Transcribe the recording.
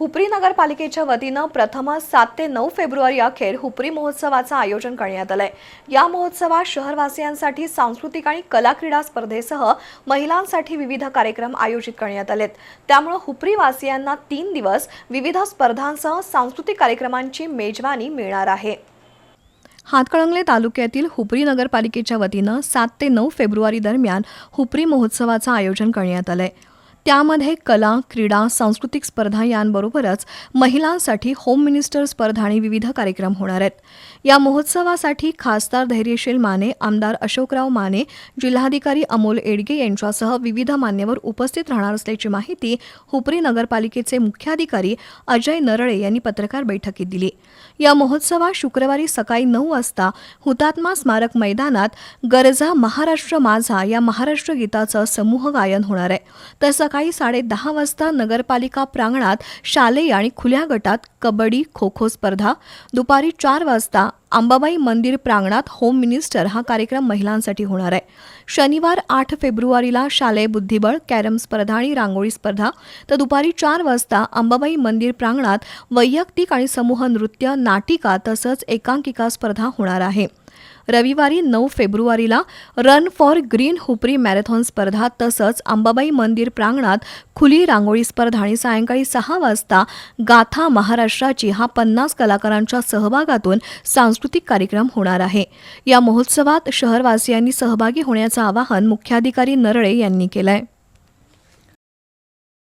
हुपरी नगरपालिकेच्या वतीनं प्रथमच सात ते नऊ फेब्रुवारी अखेर हुपरी महोत्सवाचं आयोजन करण्यात आलंय. या महोत्सवात शहरवासियांसाठी सांस्कृतिक आणि कला क्रीडा स्पर्धेसह महिलांसाठी विविध कार्यक्रम आयोजित करण्यात आलेत. त्यामुळे हुपरीवासियांना तीन दिवस विविध स्पर्धांसह सांस्कृतिक कार्यक्रमांची मेजवानी मिळणार आहे. हातकळंगले तालुक्यातील हुपरी नगरपालिकेच्या वतीनं सात ते नऊ फेब्रुवारी दरम्यान हुपरी महोत्सवाचं आयोजन करण्यात आलंय. त्यामध्ये कला क्रीडा सांस्कृतिक स्पर्धा यांबरोबरच महिलांसाठी होम मिनिस्टर स्पर्धा आणि विविध कार्यक्रम होणार आहेत. या महोत्सवासाठी खासदार धैर्यशील माने आमदार अशोकराव माने जिल्हाधिकारी अमोल एडगे यांच्यासह विविध मान्यवर उपस्थित राहणार असल्याची माहिती हुपरी नगरपालिकेचे मुख्याधिकारी अजय नरळे यांनी पत्रकार बैठकीत दिली. या महोत्सवात शुक्रवारी सकाळी नऊ वाजता हुतात्मा स्मारक मैदानात गरजा महाराष्ट्र माझा या महाराष्ट्र गीताचं समूह गायन होणार आहे. तर सकाळी साडे दहा वाजता नगरपालिका प्रांगणात शालेय आणि खुल्या गटात कबड्डी खो खो स्पर्धा. दुपारी चार वाजता अंबाबाई मंदिर प्रांगणात होम मिनिस्टर हा कार्यक्रम महिलांसाठी होणार आहे. शनिवार आठ फेब्रुवारीला शालेय बुद्धिबळ कॅरम स्पर्धा आणि रांगोळी स्पर्धा. तर दुपारी चार वाजता अंबाबाई मंदिर प्रांगणात वैयक्तिक आणि समूह नृत्य नाटिका तसंच एकांकिका स्पर्धा होणार आहे. रविवारी नऊ फेब्रुवारीला run for green Hupari marathon स्पर्धा तसंच अंबाबाई मंदिर प्रांगणात खुली रांगोळी स्पर्धा आणि सायंकाळी सहा वाजता गाथा महाराष्ट्राची हा पन्नास कलाकारांच्या सहभागातून सांस्कृतिक कार्यक्रम होणार आहे. या महोत्सवात शहरवासियांनी सहभागी होण्याचं आवाहन मुख्याधिकारी नरळे यांनी केलं आहे